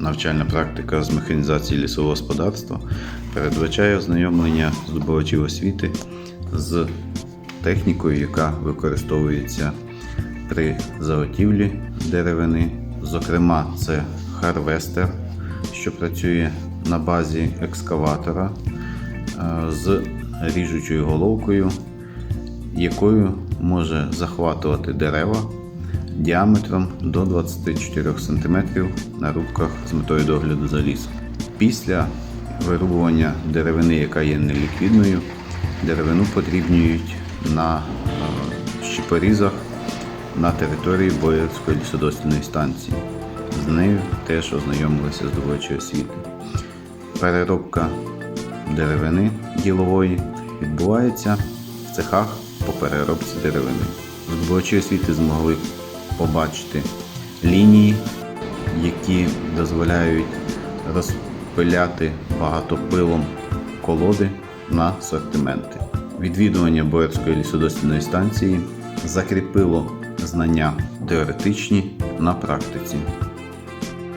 навчальна практика з механізації лісового господарства передбачає ознайомлення здобувачів освіти з технікою, яка використовується при заготівлі деревини. Зокрема, це харвестер, що працює на базі екскаватора е, з ріжучою головкою, якою може захватувати дерева діаметром до 24 см на рубках з метою догляду за лісом. Після вирубування деревини, яка є неліквідною, деревину подрібнюють на е, щепорізах на території Боярської лісодослідної станції. З нею теж ознайомилися здобувачі освіти. Переробка деревини ділової відбувається в цехах по переробці деревини. Здобувачі освіти змогли побачити лінії, які дозволяють розпиляти багатопилом колоди на сортименти. Відвідування Боярської лісодослідної станції закріпило знання теоретичні на практиці.